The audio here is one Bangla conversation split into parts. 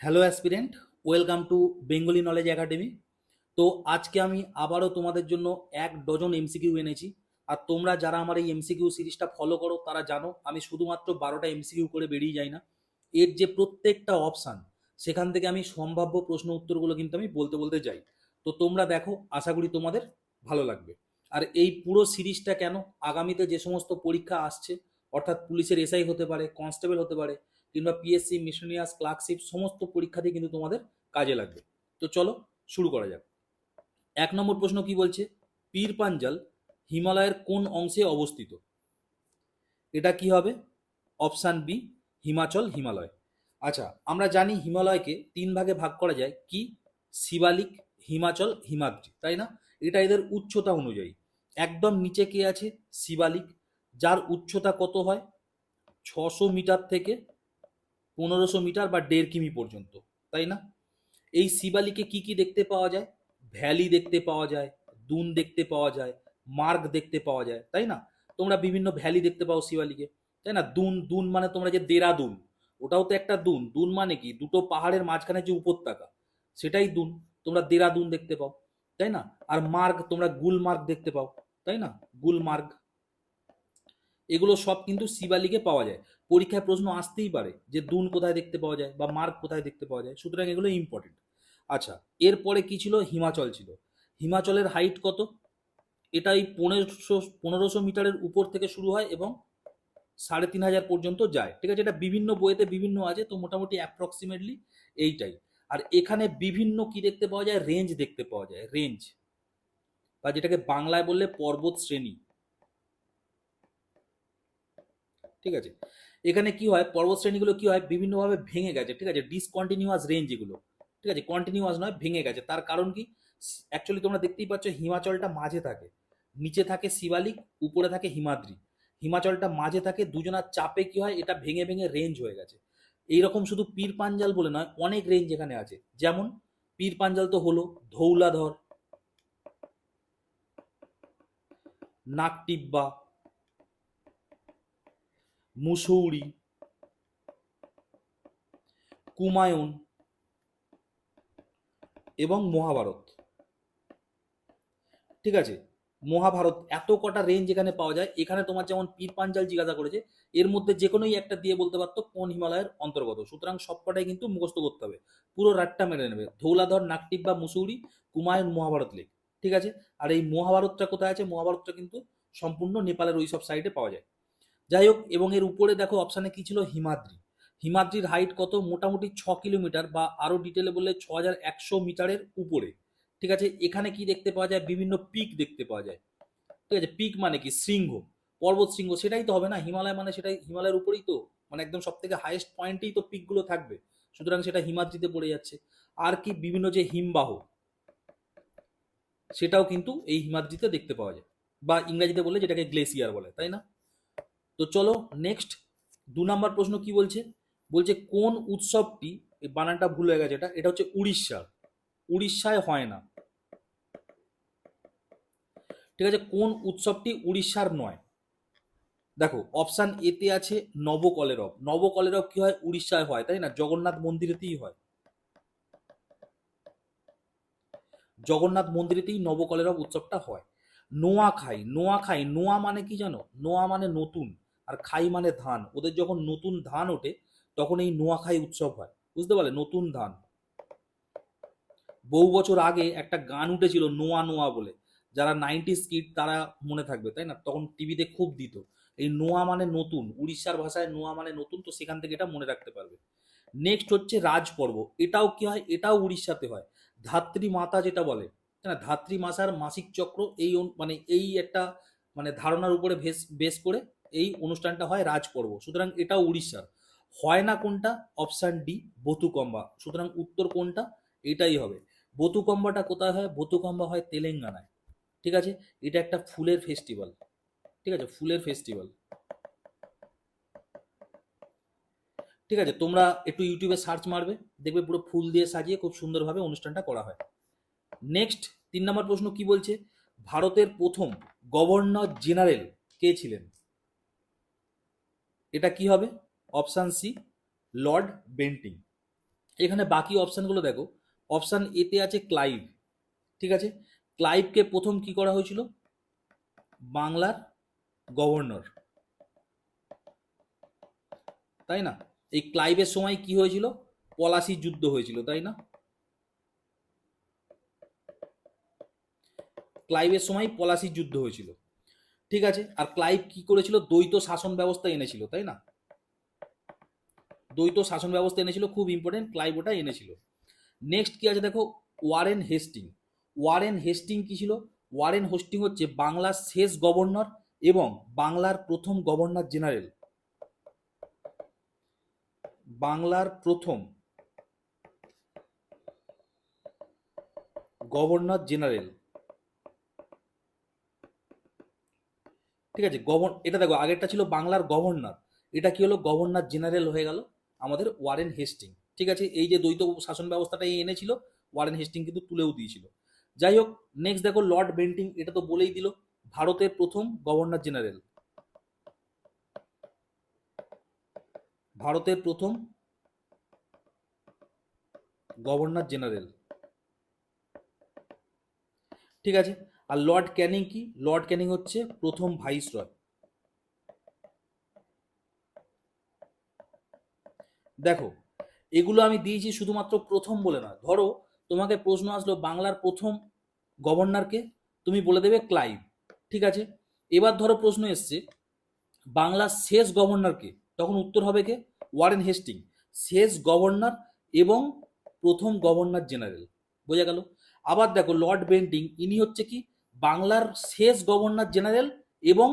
Hello aspirant welcome to Bengali knowledge academy তো আজকে আমি আবারও তোমাদের জন্য এক ডজন এমসিকিউ এনেছি। আর তোমরা যারা আমার এই এমসিকিউ সিরিজটা ফলো করো, তারা জানো আমি শুধুমাত্র বারোটা এমসিকিউ করে বেরিয়ে যাই না। এর যে প্রত্যেকটা অপশান সেখান থেকে আমি সম্ভাব্য প্রশ্ন উত্তরগুলো কিন্তু আমি বলতে বলতে যাই। তো তোমরা দেখো, আশা করি তোমাদের ভালো লাগবে। আর এই পুরো সিরিজটা কেন? আগামীতে যে সমস্ত পরীক্ষা আসছে, অর্থাৎ পুলিশের এসআই হতে পারে কনস্টেবল হতে পারে কিংবা পিএসসি মিশনিয়াস ক্লার্কশিপ সমস্ত পরীক্ষাতেই কিন্তু তোমাদের কাজে লাগবে। তো চলো শুরু করা যাক। এক নম্বর প্রশ্ন কি বলছে? পীর পাঞ্জাল হিমালয়ের কোন অংশে অবস্থিত? এটা কি হবে? Option B, Himachal, Himalaya. আচ্ছা আমরা জানি হিমালয়কে তিন ভাগে ভাগ করা যায়। কি? শিবালিক, হিমাচল, হিমাদ্রি, তাই না? এটা এদের উচ্চতা অনুযায়ী। একদম নিচে কে আছে? শিবালিক। যার উচ্চতা কত হয়? ছশো মিটার থেকে পনেরোশো মিটার বা দেড় কিমি পর্যন্ত, তাই না? এই শিবালিকে কি কি দেখতে পাওয়া যায়? ভ্যালি দেখতে পাওয়া যায়, দুন দেখতে পাওয়া যায়, মার্গ দেখতে পাওয়া যায়, তাই না? তোমরা বিভিন্ন ভ্যালি দেখতে পাও শিবালিকে, তাই না? দুন দুন মানে তোমরা যে দেরাদুন, ওটাও তো একটা দুন। দুন মানে কি? দুটো পাহাড়ের মাঝখানে যে উপত্যকা, সেটাই দুন। তোমরা দেরাদুন দেখতে পাও, তাই না? আর মার্গ, তোমরা গুলমার্গ দেখতে পাও, তাই না? গুলমার্গ। এগুলো সব কিন্তু শিবালিকে পাওয়া যায়। পরীক্ষায় প্রশ্ন আসতেই পারে যে দুন কোথায় দেখতে পাওয়া যায় বা মার্গ কোথায় দেখতে পাওয়া যায়, সুতরাং এগুলো ইম্পর্টেন্ট আচ্ছা এরপরে কি ছিল? হিমাচল ছিল। হিমাচলের হাইট কত? এটাই পনেরোশো পনেরোশো মিটারের উপর থেকে শুরু হয় এবং সাড়ে তিন হাজার পর্যন্ত যায়। ঠিক আছে, এটা বিভিন্ন বইতে বিভিন্ন আছে, তো মোটামুটি অ্যাপ্রক্সিমেটলি এইটাই। আর এখানে বিভিন্ন কি দেখতে পাওয়া যায়? রেঞ্জ দেখতে পাওয়া যায় রেঞ্জ বা যেটাকে বাংলায় বললে পর্বত শ্রেণি। ঠিক আছে এখানে কি হয়? পর্বত শ্রেণীগুলো কি হয়? বিভিন্নভাবে ভেঙে গেছে, ঠিক আছে? ডিসকন্টিনিউয়াস রেঞ্জ এগুলো, ঠিক আছে? কন্টিনিউয়াস নয়, ভেঙে গেছে। তার কারণ কি? অ্যাকচুয়ালি তোমরা দেখতেই পাচ্ছ, হিমাচলটা মাঝে থাকে। নিচে থাকে শিবালিক, উপরে থাকে হিমাদ্রি। হিমাচলটা মাঝে থাকে, দুজনার চাপে কি হয়? এটা ভেঙে ভেঙে রেঞ্জ হয়ে গেছে। এইরকম শুধু পীর পাঞ্জাল বলে নয়, অনেক রেঞ্জ এখানে আছে। যেমন, পীর পাঞ্জাল তো হলো, ধৌলাধর নাকটিব্বা মুসৌরি, কুমায়ুন এবং মহাভারত। ঠিক আছে? মহাভারত এত কটা রেঞ্জ এখানে পাওয়া যায়। এখানে তোমার যেমন পীর পাঞ্জাল জিজ্ঞাসা করেছে, এর মধ্যে যে কোনোই একটা দিয়ে বলতে পারতো কোন হিমালয়ের অন্তর্গত। সুতরাং সবকটাই কিন্তু মুখস্থ করতে হবে। পুরো রাতটা মেরে নেবে। ধৌলাধর নাকটিপ বা মুসৌরি, কুমায়ুন, মহাভারত লেখ। ঠিক আছে? আর এই মহাভারতটা কোথায় আছে? মহাভারতটা কিন্তু সম্পূর্ণ নেপালের ওই সব সাইডে পাওয়া যায়। যাই হোক এবং এর উপরে দেখো অপশানে কি ছিল? হিমাদ্রি। হিমাদ্রির হাইট কত? মোটামুটি ছ কিলোমিটার বা আরও ডিটেলে বললে ছ হাজার একশো মিটারের উপরে। ঠিক আছে? এখানে কি দেখতে পাওয়া যায়? বিভিন্ন পিক দেখতে পাওয়া যায়। ঠিক আছে? পিক মানে কি? শৃঙ্গ। পর্বত শৃঙ্গ। সেটাই তো হবে না? হিমালয় মানে সেটাই, হিমালয়ের উপরেই তো। মানে একদম সব থেকে হাইয়েস্ট পয়েন্টেই তো পিকগুলো থাকবে। সুতরাং সেটা হিমাদ্রিতে পড়ে যাচ্ছে। আর কি? বিভিন্ন যে হিমবাহ, সেটাও কিন্তু এই হিমাদ্রিতে দেখতে পাওয়া যায়। বা ইংরেজিতে বললে যেটাকে গ্লেসিয়ার বলে, তাই না? তো চলো নেক্সট দু নম্বর প্রশ্ন কি বলছে? বলছে, কোন উৎসবটি, এই বানানটা ভুল হয়ে গেছে এটা এটা হচ্ছে উড়িষ্যার উড়িষ্যায় হয় না। ঠিক আছে, কোন উৎসবটি উড়িষ্যার নয়? দেখো অপশান এতে আছে নবকলেরব। নবকলেরব কি হয়? উড়িষ্যায় হয়, তাই না? জগন্নাথ মন্দিরেতেই হয়। জগন্নাথ মন্দিরেতেই নবকলেরব উৎসবটা হয়। নোয়াখাই নোয়াখাই, নোয়া মানে কি জানো? নোয়া মানে নতুন। আর খাই মানে ধান। ওদের যখন নতুন ধান ওঠে, তখন এই নোয়াখাই উৎসব হয়। বুঝতে পারলে? নতুন ধান। বহু বছর আগে একটা গান উঠেছিল, নোয়া নোয়া বলে। যারা নাইনটি স্কিট তারা মনে থাকবে, তাই না? তখন টিভিতে খুব দিত। এই নোয়া মানে নতুন, উড়িষ্যার ভাষায় নোয়া মানে নতুন, তো সেখান থেকে এটা মনে রাখতে পারবে। নেক্সট হচ্ছে রাজপর্ব। এটাও কি হয়? এটাও উড়িষ্যাতে হয়। ধাত্রী মাতা যেটা বলে, তাই না? ধাত্রী মাসার মাসিক চক্র এই মানে এই একটা মানে ধারণার উপরে বেস বেশ করে এই অনুষ্ঠানটা হয় রাজপর্ব সুতরাং এটা উড়িষ্যার। হয় না কোনটা? অপশান ডি বতুকম্বা সুতরাং উত্তর কোনটা? এটাই হবে। বতুকম্বাটা কোথায় হয়? বতুকম্বা হয় তেলেঙ্গানায়। ঠিক আছে? এটা একটা ফুলের ফেস্টিভ্যাল ঠিক আছে? ফুলের ফেস্টিভ্যাল ঠিক আছে? তোমরা একটু ইউটিউবে সার্চ মারবে। দেখবে পুরো ফুল দিয়ে সাজিয়ে খুব সুন্দরভাবে অনুষ্ঠানটা করা হয়। নেক্সট তিন নম্বর প্রশ্ন কি বলছে? ভারতের প্রথম গভর্নর জেনারেল কে ছিলেন? এটা কি হবে? অপশান সি লর্ড বেন্টিং এখানে বাকি অপশানগুলো দেখো। অপশান এতে আছে ক্লাইভ ঠিক আছে? ক্লাইভকে প্রথম কি করা হয়েছিল? বাংলার গভর্নর তাই না? এই ক্লাইভের সময় কি হয়েছিল? পলাশি যুদ্ধ হয়েছিল, তাই না? ক্লাইভের সময় পলাশির যুদ্ধ হয়েছিল। ঠিক আছে? আর ক্লাইভ কি করেছিল? দ্বৈত শাসন ব্যবস্থা এনেছিল, তাই না? দ্বৈত শাসন ব্যবস্থা এনেছিল, খুব ইম্পর্টেন্ট ক্লাইভ ওটা এনেছিল। নেক্সট কি আছে দেখো? Warren Hastings. ওয়ারেন হেস্টিং কি ছিল? ওয়ারেন হোস্টিং হচ্ছে বাংলার শেষ গভর্নর এবং বাংলার প্রথম গভর্নর জেনারেল। বাংলার প্রথম গভর্নর জেনারেল। ঠিক আছে? গভর্ন এটা দেখো, আগেরটা ছিল বাংলার গভর্নর এটা কি হলো? গভর্নর জেনারেল হয়ে গেল আমাদের ওয়ারেন হেস্টিং। ঠিক আছে? এই যে দ্বৈত শাসন ব্যবস্থাটা এই এনেছিল, ওয়ারেন হেস্টিং কিন্তু তুলেও দিয়েছিল। যাই হোক নেক্সট দেখো লর্ড বেন্টিং এটা তো বলেই দিল, ভারতের প্রথম গভর্নর জেনারেল ভারতের প্রথম গভর্নর জেনারেল ঠিক আছে? আর লর্ড ক্যানিং কি? লর্ড ক্যানিং হচ্ছে প্রথম ভাইসরয়। দেখো, এগুলো আমি দিয়েছি শুধুমাত্র প্রথম বলে না ধরো, তোমাকে প্রশ্ন আসলো বাংলার প্রথম গভর্নরকে, তুমি বলে দেবে ক্লাইভ, ঠিক আছে? এবার ধরো প্রশ্ন এসছে, বাংলার শেষ গভর্নরকে, তখন উত্তর হবে কে? Warren Hasting. শেষ গভর্নর এবং প্রথম গভর্নর জেনারেল, বোঝা গেল? আবার দেখো, লর্ড বেন্টিং, ইনি হচ্ছে কি? বাংলার শেষ গভর্নর জেনারেল এবং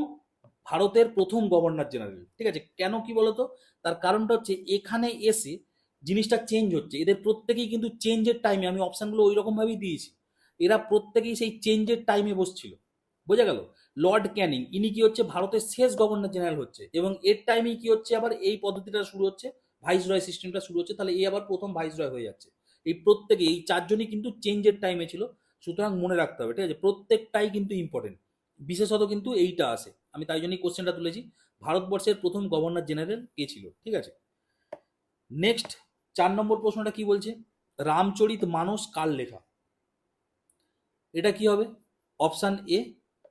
ভারতের প্রথম গভর্নর জেনারেল। ঠিক আছে? কেন কি বলতো? তার কারণটা হচ্ছে এখানে এসে জিনিসটা চেঞ্জ হচ্ছে। এদের প্রত্যেকেই কিন্তু চেঞ্জের টাইমে আমি অপশানগুলো ওই রকমভাবেই দিয়েছি। এরা প্রত্যেকেই সেই চেঞ্জের টাইমে বসছিল। বোঝা গেল? লর্ড ক্যানিং, ইনি কি হচ্ছে ভারতের শেষ গভর্নর জেনারেল হচ্ছে এবং এর টাইমেই কি হচ্ছে? আবার এই পদ্ধতিটা শুরু হচ্ছে ভাইস রয় সিস্টেমটা শুরু হচ্ছে। তাহলে এই আবার প্রথম ভাইস রয় হয়ে যাচ্ছে। এই প্রত্যেকে এই চারজনই কিন্তু চেঞ্জের টাইমে ছিল। সুতরাং মনে রাখতে হবে, ঠিক আছে? প্রত্যেকটাই কিন্তু ইম্পর্টেন্ট বিশেষত কিন্তু এইটা আসে আমি তাই জন্যই কোশ্চেনটা তুলেছি, ভারতবর্ষের প্রথম গভর্নর জেনারেল কে ছিল, ঠিক আছে? নেক্সট চার নম্বর প্রশ্নটা কি বলছে? রামচরিত মানস কার লেখা? এটা কি হবে? অপশান এ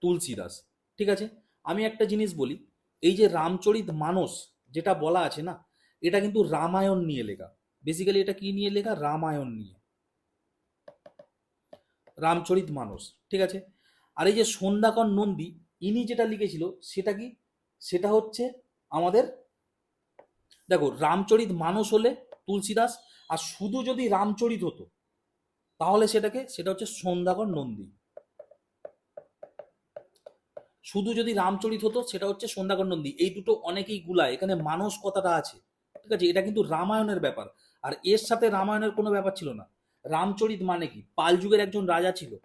তুলসীদাস, ঠিক আছে? আমি একটা জিনিস বলি, এই যে রামচরিত মানস যেটা বলা আছে না, এটা কিন্তু রামায়ণ নিয়ে লেখা। বেসিক্যালি এটা কি নিয়ে লেখা? রামায়ণ নিয়ে। রামচরিত মানস, ঠিক আছে? আর এই যে সন্ধ্যাকর নন্দী, ইনি যেটা লিখেছিল সেটা কি? সেটা হচ্ছে আমাদের, দেখো, রামচরিত মানস হলে তুলসীদাস, আর শুধু যদি রামচরিত হতো, তাহলে সেটাকে, সেটা হচ্ছে সন্ধ্যাকর নন্দী। শুধু যদি রামচরিত হতো, সেটা হচ্ছে সন্ধ্যাকর নন্দী। এই দুটো অনেকেই গুলায়, এখানে মানস কথাটা আছে, ঠিক আছে? এটা কিন্তু রামায়ণের ব্যাপার। আর এর সাথে রামায়ণের কোনো ব্যাপার ছিল না। রামচরিত মানে কি? পাল যুগের একজন রাজা ছিল।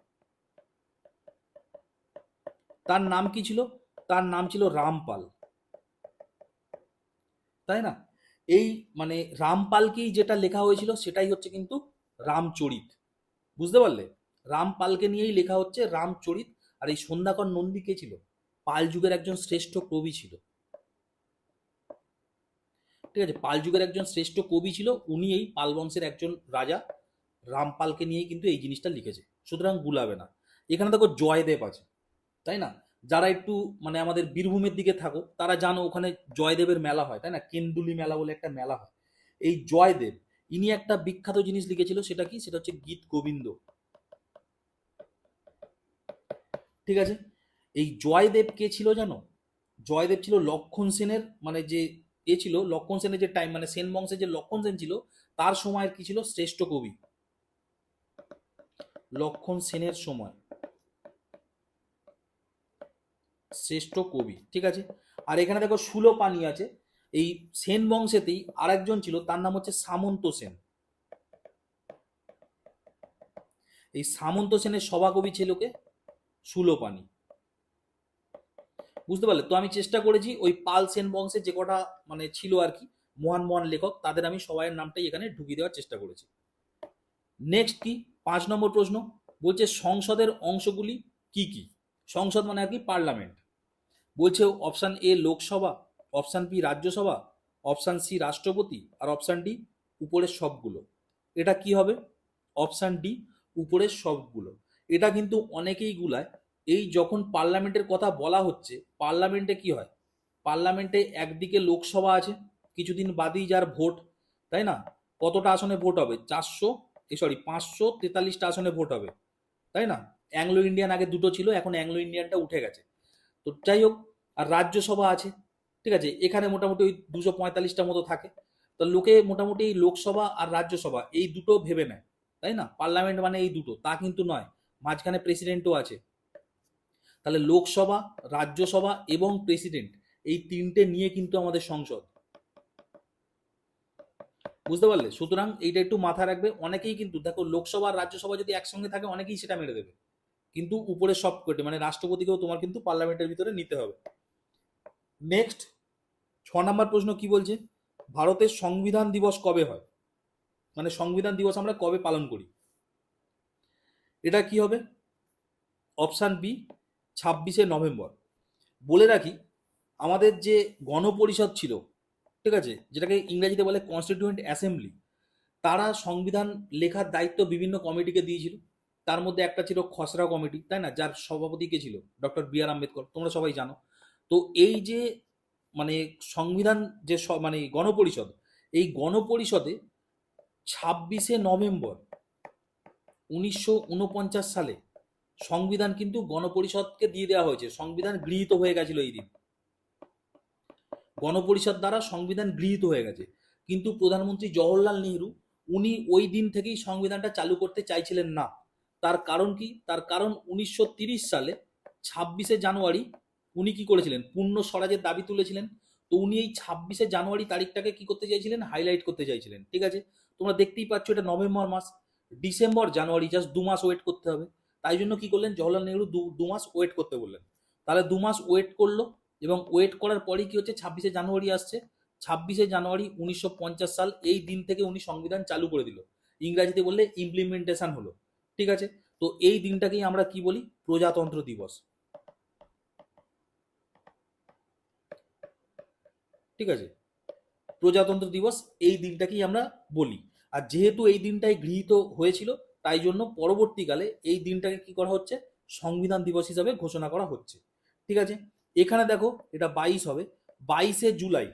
তার নাম কি ছিল? তার নাম ছিল রামপাল। তাই না? এই মানে রামপালকেই যেটা লেখা হয়েছিল সেটাই হচ্ছে কিন্তু রামচরিত। বুঝতে পারলে? রামপালকে নিয়েই লেখা হচ্ছে রামচরিত। আর এই সন্ধ্যাকর নন্দী কে ছিল? পাল যুগের একজন শ্রেষ্ঠ কবি ছিল। ঠিক আছে? পাল যুগের একজন শ্রেষ্ঠ কবি ছিল। উনি এই পাল বংশের একজন রাজা। রামপালকে নিয়েই কিন্তু এই জিনিসটা লিখেছে। সুতরাং গুলাবে না। এখানে দেখো জয়দেব আছে, তাই না? যারা একটু মানে আমাদের বীরভূমের দিকে থাকো তারা জানো ওখানে জয়দেবের মেলা হয়, তাই না? কেন্দুলি মেলা বলে একটা মেলা হয়। এই জয়দেব, ইনি একটা বিখ্যাত জিনিস লিখেছিল, সেটা কি? সেটা হচ্ছে গীত গোবিন্দ। ঠিক আছে? এই জয়দেব কে ছিল জানো? জয়দেব ছিল লক্ষণ সেনের মানে যে এ ছিল, লক্ষণ সেনের যে টাইম মানে সেন বংশের যে লক্ষণ সেন ছিল, তার সময়ের কি ছিল? শ্রেষ্ঠ কবি। লক্ষণ সেনের সময়। শ্রেষ্ঠ কবি, ঠিক আছে? আর এখানে দেখো সুলোপানি আছে। এই সেন বংশেতেই আরেকজন ছিল, তার নাম হচ্ছে সামন্ত সেন। এই সামন্ত সেনের সভাকবি ছিল কে? সুলোপানি বুঝতে পারলে? তো আমি চেষ্টা করেছি ওই পাল সেন বংশের যে কটা মানে ছিল আর কি, মহান মহান লেখক, তাদের আমি সবাইয়ের নামটাই এখানে ঢুকিয়ে দেওয়ার চেষ্টা করেছি। নেক্সট কি? পাঁচ নম্বর প্রশ্ন বলছে সংসদের অংশগুলি কি কি? সংসদ মানে আর কি পার্লামেন্ট। বলছে option A Lok Sabha, option B Rajya Sabha, option C রাষ্ট্রপতি আর অপশান ডি উপরের সবগুলো। এটা কি হবে? অপশান ডি উপরের সবগুলো। এটা কিন্তু অনেকেই গুলায়। এই যখন পার্লামেন্টের কথা বলা হচ্ছে, পার্লামেন্টে কি হয়? পার্লামেন্টে একদিকে লোকসভা আছে, কিছুদিন বাদেই যার ভোট, তাই না? কতটা আসনে ভোট হবে? চারশো সরি পাঁচশো তেতাল্লিশটা আসনে ভোট হবে, তাই না? অ্যাংলো ইন্ডিয়ান আগে দুটো ছিল, এখন অ্যাংলো ইন্ডিয়ানটা উঠে গেছে। তো যাই হোক, আর রাজ্যসভা আছে, ঠিক আছে? এখানে মোটামুটি ওই দুশো পঁয়তাল্লিশটা মতো থাকে। তো লোকে মোটামুটি এই লোকসভা আর রাজ্যসভা, এই দুটো ভেবে নেয়, তাই না? পার্লামেন্ট মানে এই দুটো, তা কিন্তু নয়, মাঝখানে প্রেসিডেন্টও আছে। তাহলে লোকসভা, রাজ্যসভা এবং প্রেসিডেন্ট এই তিনটে নিয়ে কিন্তু আমাদের সংসদ। বুঝতে পারলে? সুতরাং এইটা একটু মাথায় রাখবে, অনেকেই কিন্তু, দেখো লোকসভা রাজ্যসভা যদি একসঙ্গে থাকে, অনেকেই সেটা মেরে দেবে কিন্তু উপরে সব মানে রাষ্ট্রপতিকেও তোমার কিন্তু পার্লামেন্টের ভিতরে নিতে হবে। নেক্সট ছ নম্বর প্রশ্ন কি বলছে? ভারতের সংবিধান দিবস কবে হয়? মানে সংবিধান দিবস আমরা কবে পালন করি? এটা কি হবে? অপশান বি ছাব্বিশে নভেম্বর। বলে রাখি, আমাদের যে গণপরিষদ ছিল ঠিক আছে? যেটাকে ইংরেজিতে বলে কনস্টিটিউয়েন্ট অ্যাসেম্বলি তারা সংবিধান লেখার দায়িত্ব বিভিন্ন কমিটিকে দিয়েছিল। তার মধ্যে একটা ছিল খসড়া কমিটি তাই না? যার সভাপতি কে ছিল? Doctor B R Ambedkar. তোমরা সবাই জানো। তো এই যে মানে সংবিধান যে মানে গণপরিষদ, এই গণপরিষদে ছাব্বিশে নভেম্বর উনিশশো উনপঞ্চাশ সালে সংবিধান কিন্তু গণপরিষদকে দিয়ে দেওয়া হয়েছে। সংবিধান গৃহীত হয়ে গেছিল এই দিন। গণপরিষদ দ্বারা সংবিধান গৃহীত হয়ে গেছে। কিন্তু প্রধানমন্ত্রী জওহরলাল নেহরু, উনি ওই দিন থেকেই সংবিধানটা চালু করতে চাইছিলেন না। তার কারণ কি? তার কারণ উনিশশো সালে ছাব্বিশে জানুয়ারি উনি কি করেছিলেন? পূর্ণ স্বরাজের দাবি তুলেছিলেন। তো উনি এই ছাব্বিশে জানুয়ারি তারিখটাকে কি করতে চাইছিলেন? হাইলাইট করতে চাইছিলেন। ঠিক আছে? তোমরা দেখতেই পাচ্ছ এটা নভেম্বর মাস। ডিসেম্বর, জানুয়ারি, জাস্ট দু মাস ওয়েট করতে হবে। তাই জন্য কি করলেন? জওহরলাল নেহরু দু মাস ওয়েট করতে বললেন। তাহলে দু মাস ওয়েট করল। এবং ওয়েট করার পরে কি হচ্ছে? ছাব্বিশে জানুয়ারি আসছে। ছাব্বিশে জানুয়ারি উনিশশো পঞ্চাশ সাল, এই দিন থেকে উনি সংবিধান চালু করে দিল। ইংরাজিতে বললে ইমপ্লিমেন্টেশন হলো। ঠিক আছে? তো এই দিনটাকেই আমরা কি বলি? প্রজাতন্ত্র দিবস। ঠিক আছে? প্রজাতন্ত্র দিবস এই দিনটাকেই আমরা বলি। আর যেহেতু এই দিনটাই গৃহীত হয়েছিল, তাই জন্য পরবর্তীকালে এই দিনটাকে কি করা হচ্ছে? সংবিধান দিবস হিসাবে ঘোষণা করা হচ্ছে। ঠিক আছে? এখানে দেখো এটা বাইশ হবে। বাইশে জুলাই,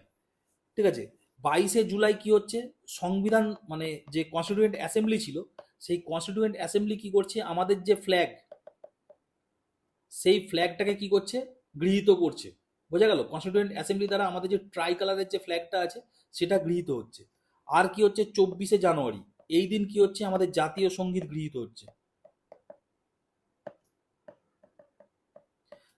ঠিক আছে? বাইশে জুলাই কি হচ্ছে? সংবিধান মানে যে কনস্টিটিউয়েন্ট অ্যাসেম্বলি ছিল, সেই কনস্টিটিউয়েন্ট অ্যাসেম্বলি কি করছে? আমাদের যে ফ্ল্যাগ সেই ফ্ল্যাগটাকে কি করছে? গৃহীত করছে। বোঝা গেল? কনস্টিটিউয়েন্ট অ্যাসেম্বলি দ্বারা আমাদের যে ট্রাই কালারের যে ফ্ল্যাগটা আছে, সেটা গৃহীত হচ্ছে। আর কি হচ্ছে? চব্বিশে জানুয়ারি, এই দিন কি হচ্ছে? আমাদের জাতীয় সংগীত গৃহীত হচ্ছে।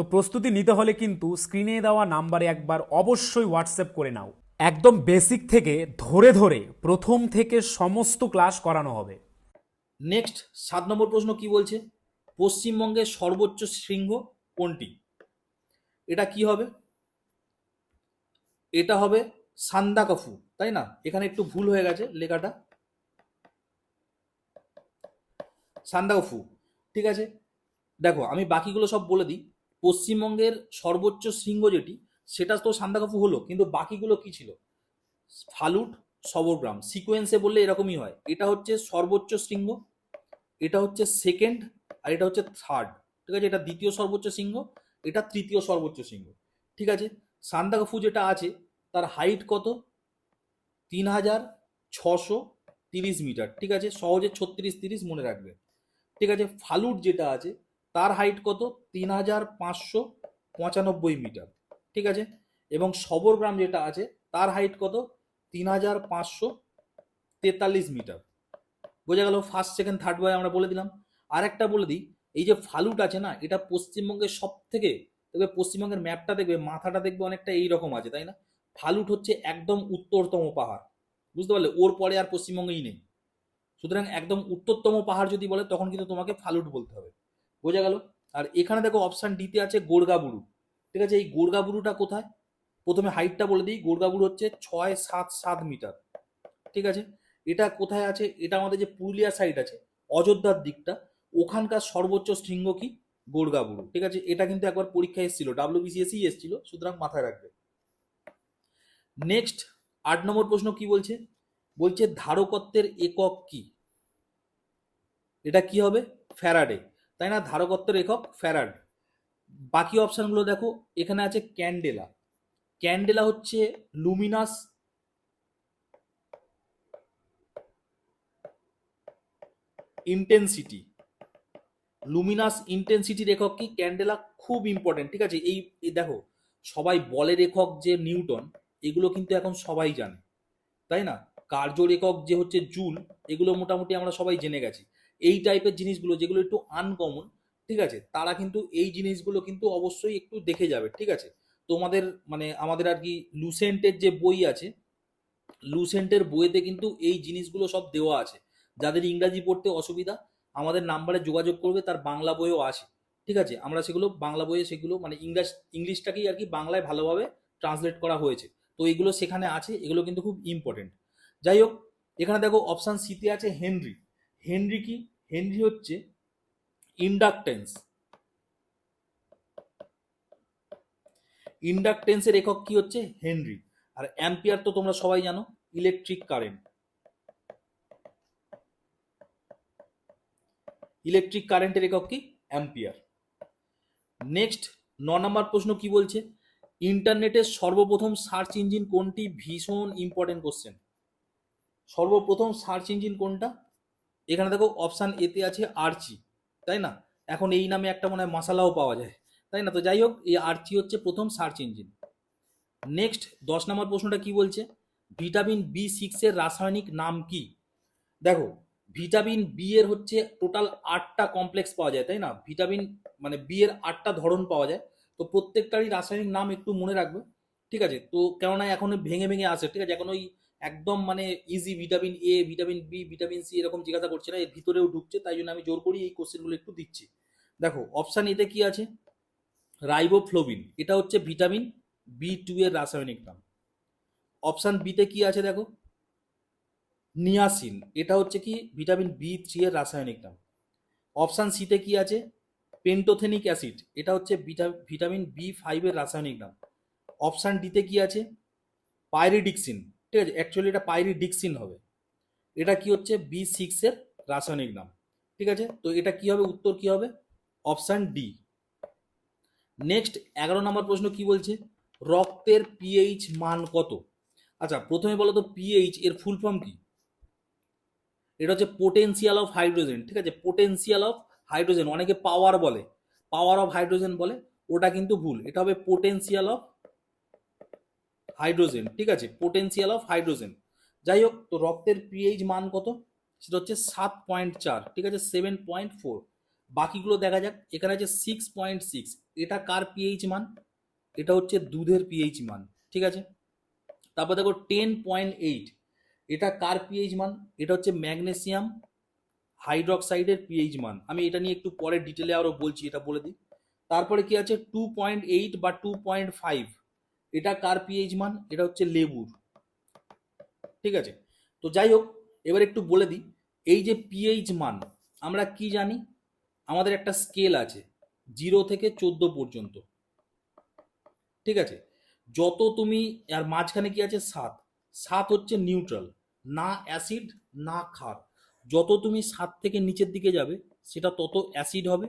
তো প্রস্তুতি নিতে হলে কিন্তু স্ক্রিনে দেওয়া নাম্বারে একবার অবশ্যই হোয়াটসঅ্যাপ করে নাও। একদম বেসিক থেকে ধরে ধরে প্রথম থেকে সমস্ত ক্লাস করানো হবে। নেক্সট, সাত নম্বর প্রশ্ন কি বলছে? পশ্চিমবঙ্গের সর্বোচ্চ শৃঙ্গ কোনটি? এটা কি হবে? এটা হবে সান্দাকফু, তাই না? এখানে একটু ভুল হয়ে গেছে লেখাটা। সান্দাকফু, ঠিক আছে? দেখো, আমি বাকিগুলো সব বলে দিই। পশ্চিমবঙ্গের সর্বোচ্চ শৃঙ্গ যেটি, সেটা তো সান্দাকফু হলো, কিন্তু বাকিগুলো কি ছিল? ফালুট, সবরগ্রাম। সিকোয়েন্সে বললে এরকমই হয়। এটা হচ্ছে সর্বোচ্চ শৃঙ্গ, এটা হচ্ছে সেকেন্ড আর এটা হচ্ছে থার্ড ঠিক আছে? এটা দ্বিতীয় সর্বোচ্চ শৃঙ্গ, এটা তৃতীয় সর্বোচ্চ শৃঙ্গ। ঠিক আছে? সান্দাকফু যেটা আছে, তার হাইট কত? তিন হাজার ছশো তিরিশ মিটার। ঠিক আছে? সহজে ছত্রিশ তিরিশ মনে রাখবে। ঠিক আছে? ফালুট যেটা আছে তার হাইট কত? তিন হাজার পাঁচশো পঁচানব্বই মিটার ঠিক আছে? এবং সবরগ্রাম যেটা আছে, তার হাইট কত? তিন হাজার পাঁচশো তেতাল্লিশ মিটার বোঝা গেল ফার্স্ট সেকেন্ড থার্ড বয় আমরা বলে দিলাম। আর একটা বলে দিই, এই যে ফালুট আছে না, এটা পশ্চিমবঙ্গের সব থেকে দেখবে পশ্চিমবঙ্গের ম্যাপটা দেখবে, মাথাটা দেখবে অনেকটা এইরকম আছে, তাই না? ফালুট হচ্ছে একদম উত্তরতম পাহাড়। বুঝতে পারলে? ওর পরে আর পশ্চিমবঙ্গেই নেই। সুতরাং একদম উত্তরতম পাহাড় যদি বলে, তখন কিন্তু তোমাকে ফালুট বলতে হবে। বোঝা গেল? আর এখানে দেখো অপশান ডিতে আছে গোর্গাবুরু। ঠিক আছে, এই গোর্গাবুরুটা কোথায়? প্রথমে হাইটটা বলে দিই, গোর্গাবুরু হচ্ছে ছয় সাত সাত মিটার। ঠিক আছে? এটা কোথায় আছে? এটা আমাদের যে পুরুলিয়া সাইড আছে, অযোধ্যার দিকটা। ওখানকার সর্বোচ্চ শৃঙ্গ কি? গোর্গাবুরু। ঠিক আছে? এটা কিন্তু একবার পরীক্ষা এসেছিল ডাব্লিউবিসিএসই E এসেছিল, সুতরাং মাথায় রাখবে। নেক্সট আট নম্বর প্রশ্ন কি বলছে? বলছে ধারকত্বের একক কি? এটা কি হবে? ফ্যারাডে। তাই না? ধারকত্বের একক ফ্যারাড বাকি অপশানগুলো দেখো, এখানে আছে ক্যান্ডেলা। ক্যান্ডেলা হচ্ছে লুমিনাস ইন্টেন্সিটি। লুমিনাস ইন্টেন্সিটির একক কি? ক্যান্ডেলা খুব ইম্পর্টেন্ট ঠিক আছে? এই দেখো, সবাই বলের একক যে নিউটন, এগুলো কিন্তু এখন সবাই জানে, তাই না? কার্যর একক যে হচ্ছে জুল, এগুলো মোটামুটি আমরা সবাই জেনে গেছি। এই টাইপের জিনিসগুলো যেগুলো একটু আনকমন ঠিক আছে? তারা কিন্তু এই জিনিসগুলো কিন্তু অবশ্যই একটু দেখে যাবে, ঠিক আছে? তোমাদের মানে আমাদের আর কি লুসেন্টের যে বই আছে লুসেন্টের বইতে কিন্তু এই জিনিসগুলো সব দেওয়া আছে। যাদের ইংরাজি পড়তে অসুবিধা, আমাদের নাম্বারে যোগাযোগ করবে, তার বাংলা বইও আছে, ঠিক আছে? আমরা সেগুলো বাংলা বইয়ে সেগুলো মানে ইংরাজ, ইংলিশটাকেই আর কি বাংলায় ভালোভাবে ট্রান্সলেট করা হয়েছে। তো এগুলো সেখানে আছে, এগুলো কিন্তু খুব ইম্পর্টেন্ট যাই হোক, এখানে দেখো অপশান সিতে আছে হেনরি হেনরি কি? হেনরি হচ্ছে ইন্ডাকটেন্স ইন্ডাকটেন্সের একক কি হচ্ছে? হেনরি আর অ্যাম্পিয়ার তো তোমরা সবাই জানো ইলেকট্রিক কারেন্ট ইলেকট্রিক কারেন্টের একক কি? অ্যাম্পিয়ার নেক্সট ন নম্বর প্রশ্ন কি বলছে? ইন্টারনেটের সর্বপ্রথম সার্চ ইঞ্জিন কোনটি? ভীষণ ইম্পর্টেন্ট কোশ্চেন সর্বপ্রথম সার্চ ইঞ্জিন কোনটা? এখানে দেখো অপশান এতে আছে আর্চি তাই না? এখন এই নামে একটা মনে হয় মশালাও পাওয়া যায়, তাই না? তো যাই হোক, এই আর্চি হচ্ছে প্রথম সার্চ ইঞ্জিন নেক্সট দশ নম্বর প্রশ্নটা কি বলছে? ভিটামিন বি সিক্সের রাসায়নিক নাম কি? দেখো ভিটামিন বি এর হচ্ছে টোটাল আটটা কমপ্লেক্স পাওয়া যায়, তাই না? ভিটামিন মানে বি এর আটটা ধরন পাওয়া যায়। তো প্রত্যেকটারই রাসায়নিক নাম একটু মনে রাখবে, ঠিক আছে? তো কেননা এখন ভেঙে ভেঙে আসে, ঠিক আছে? এখন ওই একদম মানে easy vitamin A vitamin B vitamin C এরকম জিজ্ঞাসা করছে না, এর ভিতরেও ঢুকছে, তাই জন্য আমি জোর করি এই কোশ্চেনগুলো একটু দিচ্ছি। দেখো অপশান এতে কি আছে? রাইবোফ্লোবিন এটা হচ্ছে ভিটামিন বি টু এর রাসায়নিক নাম। অপশান বিতে কি আছে দেখো? নিয়াসিন এটা হচ্ছে কি? ভিটামিন বি থ্রি এর রাসায়নিক নাম। অপশান সিতে কি আছে? পেন্টোথেনিক অ্যাসিড এটা হচ্ছে ভিটামিন বি ফাইভের রাসায়নিক নাম। অপশান ডিতে কি আছে? পাইরিডিক্সিন ঠিক আছে অ্যাকচুয়ালি এটা পাইরিডিক্সিন হবে। এটা কি হচ্ছে? বি সিক্সের রাসায়নিক নাম। ঠিক আছে? তো এটা কি হবে? উত্তর কি হবে? অপশান ডি নেক্সট এগারো নম্বর প্রশ্ন কি বলছে? রক্তের পিএইচ মান কত? আচ্ছা প্রথমে বলো তো পিএইচ এর ফুল ফর্ম কি? এটা হচ্ছে পোটেন্সিয়াল অফ হাইড্রোজেন ঠিক আছে? পোটেন্সিয়াল অফ হাইড্রোজেন অনেকে পাওয়ার বলে। পাওয়ার অফ হাইড্রোজেন বলে, ওটা কিন্তু ভুল। এটা হবে পোটেন্সিয়াল অফ হাইড্রোজেন, ঠিক আছে? পোটেন্সিয়াল অফ হাইড্রোজেন যাই হোক, তো রক্তের পিএইচ মান কত? সেটা হচ্ছে সাত পয়েন্ট চার, ঠিক আছে? সেভেন পয়েন্ট ফোর বাকিগুলো দেখা যাক, এখানে আছে সিক্স পয়েন্ট সিক্স এটা কার পিএইচ মান? এটা হচ্ছে দুধের পিএইচ মান, ঠিক আছে? তারপর দেখো টেন পয়েন্ট এইট এটা কার পিএইচ মান? এটা হচ্ছে ম্যাগনেসিয়াম হাইড্রক্সাইডের পিএইচ মান। আমি এটা নিয়ে একটু পরে ডিটেলে আরও বলছি, এটা বলে দিই। তারপরে কি আছে? টু পয়েন্ট এইট বা টু পয়েন্ট ফাইভ এটা কার পিএইচ মান? এটা হচ্ছে লেবুর। ঠিক আছে? তো যাই হোক, এবার একটু বলে দিই, এই যে পিএইচ মান, আমরা কি জানি? আমাদের একটা স্কেল আছে জিরো থেকে চোদ্দ পর্যন্ত। ঠিক আছে? যত তুমি, আর মাঝখানে কি আছে? সাত। সাত হচ্ছে নিউট্রাল না অ্যাসিড না ক্ষার। যত তুমি সাত থেকে নিচের দিকে যাবে, সেটা তত অ্যাসিড হবে।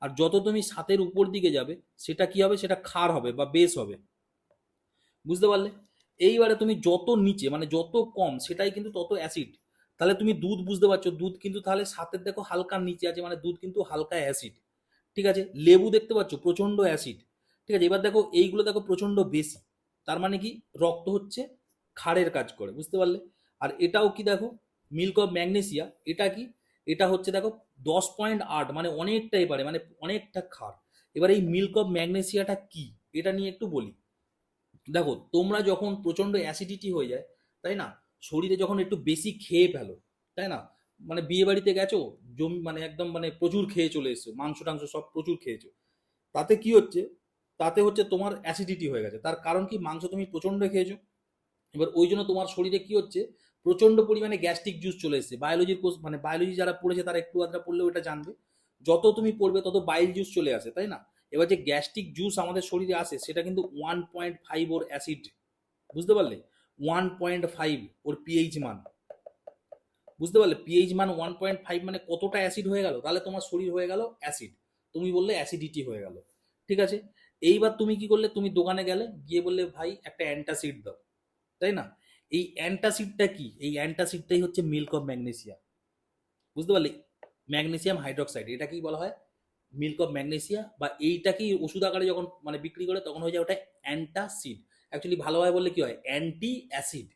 আর যত তুমি সাতের উপর দিকে যাবে, সেটা কি হবে? সেটা ক্ষার হবে বা বেস হবে। বুঝতে পারলে? এইবারে তুমি যত নিচে মানে যত কম, সেটাই কিন্তু তত অ্যাসিড তাহলে তুমি দুধ বুঝতে পারছ, দুধ কিন্তু তাহলে সাতের দেখো হালকা নিচে আছে মানে দুধ কিন্তু হালকা অ্যাসিড ঠিক আছে? লেবু দেখতে পাচ্ছ প্রচণ্ড অ্যাসিড ঠিক আছে? এবার দেখো, এইগুলো দেখো প্রচণ্ড বেশি। তার মানে কি? রক্ত হচ্ছে খাড়ের কাজ করে, বুঝতে পারলে? আর এটাও কি দেখো? মিল্ক অফ ম্যাগনেসিয়া এটা কি? এটা হচ্ছে দেখো দশ পয়েন্ট আট মানে অনেকটাই পারে মানে অনেকটা খাড় এবার এই মিল্ক অফ ম্যাগনেসিয়াটা কি? এটা নিয়ে একটু বলি। দেখো, তোমরা যখন প্রচণ্ড অ্যাসিডিটি হয়ে যায়, তাই না? শরীরে যখন একটু বেশি খেয়ে ফেলো, তাই না? মানে বিয়ে বাড়িতে গেছো, জমি মানে একদম মানে প্রচুর খেয়ে চলে এসছো, মাংস টাংস সব প্রচুর খেয়েছো। তাতে কি হচ্ছে? তাতে হচ্ছে তোমার অ্যাসিডিটি হয়ে গেছে। তার কারণ কি? মাংস তুমি প্রচণ্ড খেয়েছো। এবার ওই জন্য তোমার শরীরে কি হচ্ছে? প্রচণ্ড পরিমাণে গ্যাস্ট্রিক জুস চলে এসছে। বায়োলজির কোর্স মানে বায়োলজি যারা পড়েছে, তারা একটু আধটা পড়লেও এটা জানবে। যত তুমি পড়বে, তত বাইল জুস চলে আসে, তাই না? এবার যে গ্যাস্ট্রিক জুস আমাদের শরীরে আসে, সেটা কিন্তু ওয়ান পয়েন্ট ফাইভ ওর অ্যাসিড বুঝতে পারলে? ওয়ান পয়েন্ট ফাইভ ওর পিএইচ মান। বুঝতে পারলে? পিএইচ মান ওয়ান পয়েন্ট ফাইভ মানে কতটা অ্যাসিড হয়ে গেল? তাহলে তোমার শরীর হয়ে গেল অ্যাসিড তুমি বললে অ্যাসিডিটি হয়ে গেল। ঠিক আছে? এইবার তুমি কি করলে? তুমি দোকানে গেলে, গিয়ে বললে, ভাই, একটা অ্যান্টাসিড দাও। তাই না? এই অ্যান্টাসিডটা কি? এই অ্যান্টাসিডটাই হচ্ছে মিল্ক অফ ম্যাগনেসিয়া বুঝতে পারলে? ম্যাগনেসিয়াম হাইড্রোক্সাইড এটাকেই বলা হয় মিল্ক অফ ম্যাগনেসিয়া বা এইটাকেই ওষুধ আকারে যখন মানে বিক্রি করে, তখন হয়ে যায় ওটা অ্যান্টাসিড অ্যাকচুয়ালি ভালোভাবে বললে কি হয়? অ্যান্টি অ্যাসিড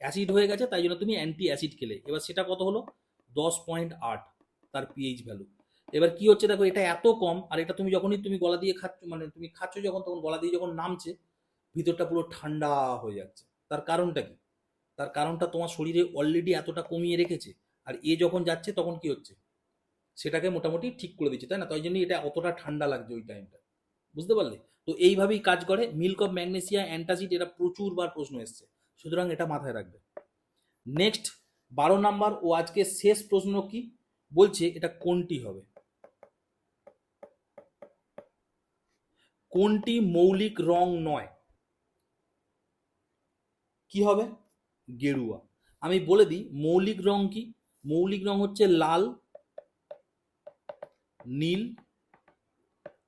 অ্যাসিড হয়ে গেছে, তাই জন্য তুমি অ্যান্টি অ্যাসিড খেলে। এবার সেটা কত হলো? দশ পয়েন্ট আট তার পিএইচ ভ্যালু এবার কি হচ্ছে দেখো, এটা এত কম, আর এটা তুমি যখনই তুমি গলা দিয়ে খাচ্ছ মানে তুমি খাচ্ছ যখন, তখন গলা দিয়ে যখন নামছে, ভিতরটা পুরো ঠান্ডা হয়ে যাচ্ছে। তার কারণটা কি? তার কারণটা তোমার শরীরে অলরেডি এতটা কমিয়ে রেখেছে, আর এ যখন যাচ্ছে, তখন কি হচ্ছে? সেটাকে মোটামুটি ঠিক করে দিচ্ছে, তাই না? তাই জন্য এটা অতটা ঠান্ডা লাগছে ওই টাইমটা বুঝতে পারলে? তো এইভাবেই কাজ করে। মিল্ক অফ ম্যাগনেসিয়া অ্যান্টাসিড এটা প্রচুর বার প্রশ্ন এসছে। সুতরাং এটা মাথায় রাখবে। নেক্সট বারো নাম্বার, ও আজকে শেষ প্রশ্ন কি? বলছে এটা কোনটি হবে? কোনটি মৌলিক রং নয়? কি হবে? গেরুয়া। আমি বলে দিই, মৌলিক রং কি? মৌলিক রং হচ্ছে লাল নীল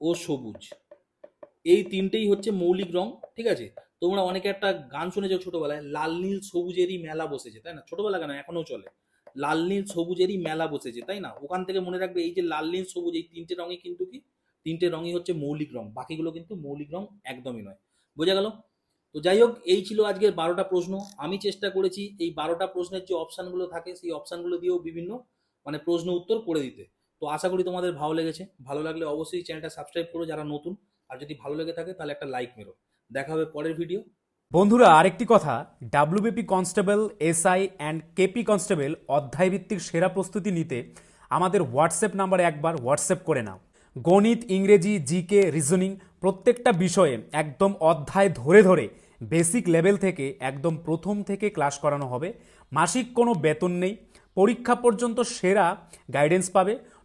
ও সবুজ। এই তিনটেই হচ্ছে মৌলিক রং, ঠিক আছে? তোমরা অনেকে একটা গান শুনেছো ছোটবেলায়, লাল নীল সবুজেরই মেলা বসেছে, তাই না? ছোটবেলা কেন? এখনও চলে। লাল নীল সবুজেরই মেলা বসেছে, তাই না? ওখান থেকে মনে রাখবে এই যে লাল নীল সবুজ, এই তিনটে রঙই কিন্তু কি? তিনটে রঙই হচ্ছে মৌলিক রং, বাকিগুলো কিন্তু মৌলিক রং একদমই নয়। বোঝা গেল? তো যাই হোক, এই ছিল আজকের বারোটা প্রশ্ন। আমি চেষ্টা করেছি এই বারোটা প্রশ্নের যে অপশানগুলো থাকে, সেই অপশানগুলো দিয়েও বিভিন্ন মানে প্রশ্ন উত্তর করে দিতে। তো আশা করি তোমাদের ভালো লেগেছে। ভালো লাগলে অবশ্যই চ্যানেলটা সাবস্ক্রাইব করো যারা নতুন। আর যদি ভালো লেগে থাকে, তাহলে একটা লাইক মেরো। দেখা হবে পরের ভিডিও বন্ধুরা, আরেকটি কথা। WBP constable SI and KP constable অধ্যায়ভিত্তিক সেরা প্রস্তুতি নিতে আমাদের হোয়াটসঅ্যাপ নাম্বারে একবার হোয়াটসঅ্যাপ করে নাও। গণিত, ইংরেজি জিকে রিজনিং প্রত্যেকটা বিষয়ে একদম অধ্যায় ধরে ধরে বেসিক লেভেল থেকে একদম প্রথম থেকে ক্লাস করানো হবে। মাসিক কোনো বেতন নেই। পরীক্ষা পর্যন্ত সেরা গাইডেন্স পাবে।